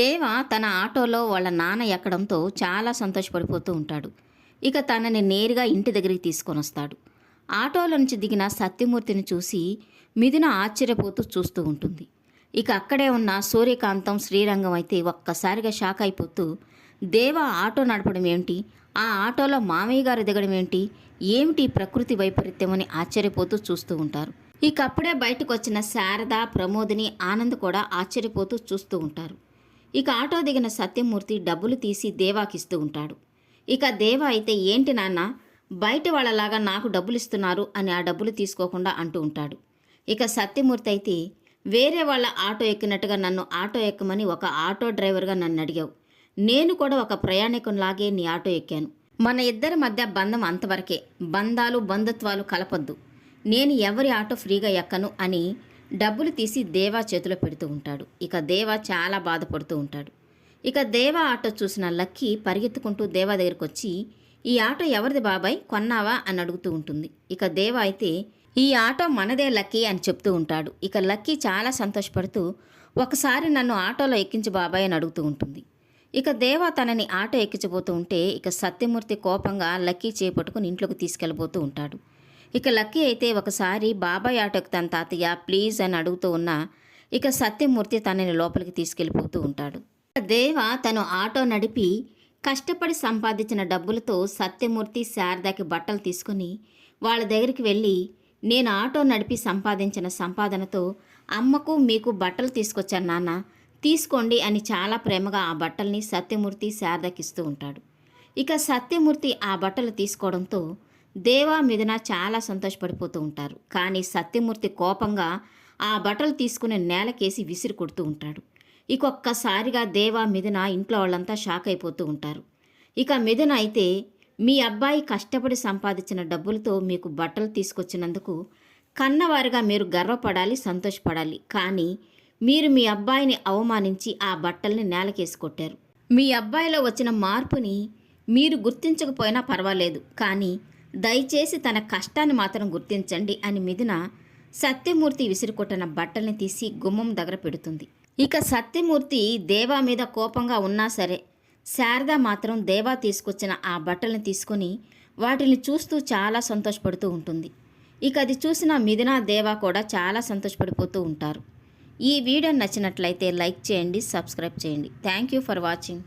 దేవ తన ఆటోలో వాళ్ళ నాన్న ఎక్కడంతో చాలా సంతోషపడిపోతూ ఉంటాడు. ఇక తనని నేరుగా ఇంటి దగ్గరికి తీసుకొని వస్తాడు. ఆటోలో నుంచి దిగిన సత్యమూర్తిని చూసి మిథున ఆశ్చర్యపోతూ చూస్తూ ఉంటుంది. ఇక అక్కడే ఉన్న సూర్యకాంతం శ్రీరంగం అయితే ఒక్కసారిగా షాక్ అయిపోతూ దేవ ఆటో నడపడం ఏమిటి? ఆ ఆటోలో మామయ్య గారు దిగడం ఏంటి ఏమిటి ప్రకృతి వైపరీత్యం అని ఆశ్చర్యపోతూ చూస్తూ ఉంటారు. ఇక అప్పుడే బయటకు వచ్చిన శారద ప్రమోదిని ఆనంద్ కూడా ఆశ్చర్యపోతూ చూస్తూ ఉంటారు. ఇక ఆటో దిగిన సత్యమూర్తి డబ్బులు తీసి దేవాకిస్తూ ఉంటాడు. ఇక దేవా అయితే ఏంటి నాన్న బయట వాళ్ళలాగా నాకు డబ్బులు ఇస్తున్నారు అని ఆ డబ్బులు తీసుకోకుండా అంటూ ఉంటాడు. ఇక సత్యమూర్తి అయితే వేరే వాళ్ళ ఆటో ఎక్కినట్టుగా నన్ను ఆటో ఎక్కమని ఒక ఆటో డ్రైవర్గా నన్ను అడిగావు. నేను కూడా ఒక ప్రయాణికునిలాగే నీ ఆటో ఎక్కాను. మన ఇద్దరి మధ్య బంధం అంతవరకే. బంధాలు బంధుత్వాలు కలపొద్దు. నేను ఎవరి ఆటో ఫ్రీగా ఎక్కను అని డబ్బులు తీసి దేవా చేతిలో పెడుతూ ఉంటాడు. ఇక దేవా చాలా బాధపడుతూ ఉంటాడు. ఇక దేవా ఆటో చూసిన లక్కీ పరిగెత్తుకుంటూ దేవా దగ్గరికి వచ్చి ఈ ఆటో ఎవరిది బాబాయ్? కొన్నావా? అని అడుగుతూ ఉంటుంది. ఇక దేవా అయితే ఈ ఆటో మనదే లక్కీ అని చెప్తూ ఉంటాడు. ఇక లక్కీ చాలా సంతోషపడుతూ ఒకసారి నన్ను ఆటోలో ఎక్కించు బాబాయ్ అని అడుగుతూ ఉంటుంది. ఇక దేవా తనని ఆటో ఎక్కించబోతూ ఉంటే ఇక సత్యమూర్తి కోపంగా లక్కీ చేపట్టుకుని ఇంట్లోకి తీసుకెళ్ళబోతూ ఉంటాడు. ఇక లక్కీ అయితే ఒకసారి బాబాయ్ ఆటోకి తన తాతయ్య ప్లీజ్ అని అడుగుతూ ఉన్నా ఇక సత్యమూర్తి తనని లోపలికి తీసుకెళ్ళిపోతూ ఉంటాడు. దేవ తను ఆటో నడిపి కష్టపడి సంపాదించిన డబ్బులతో సత్యమూర్తి శారదాకి బట్టలు తీసుకుని వాళ్ళ దగ్గరికి వెళ్ళి నేను ఆటో నడిపి సంపాదించిన సంపాదనతో అమ్మకు మీకు బట్టలు తీసుకొచ్చాను నాన్న తీసుకోండి అని చాలా ప్రేమగా ఆ బట్టల్ని సత్యమూర్తి శారదకిస్తూ ఉంటాడు. ఇక సత్యమూర్తి ఆ బట్టలు తీసుకోవడంతో దేవా మీదన చాలా సంతోషపడిపోతూ ఉంటారు. కానీ సత్యమూర్తి కోపంగా ఆ బట్టలు తీసుకుని నేలకేసి విసిరి కొడుతూ ఉంటాడు. ఇక ఒక్కసారిగా దేవా మిథున ఇంట్లో వాళ్ళంతా షాక్ అయిపోతూ ఉంటారు. ఇక మిథున అయితే మీ అబ్బాయి కష్టపడి సంపాదించిన డబ్బులతో మీకు బట్టలు తీసుకొచ్చినందుకు కన్నవారిగా మీరు గర్వపడాలి సంతోషపడాలి. కానీ మీరు మీ అబ్బాయిని అవమానించి ఆ బట్టల్ని నేలకేసి కొట్టారు. మీ అబ్బాయిలో వచ్చిన మార్పుని మీరు గుర్తించకపోయినా పర్వాలేదు. కానీ దయచేసి తన కష్టాన్ని మాత్రం గుర్తించండి అని మిథున సత్యమూర్తి విసిరికొట్టిన బట్టల్ని తీసి గుమ్మం దగ్గర పెడుతుంది. ఇక సత్యమూర్తి దేవా మీద కోపంగా ఉన్నా సరే శారద మాత్రం దేవా తీసుకొచ్చిన ఆ బట్టల్ని తీసుకొని వాటిని చూస్తూ చాలా సంతోషపడుతూ ఉంటుంది. ఇక అది చూసిన మిథున దేవా కూడా చాలా సంతోషపడిపోతూ ఉంటారు. ఈ వీడియో నచ్చినట్లయితే లైక్ చేయండి సబ్స్క్రైబ్ చేయండి. Thank you for watching.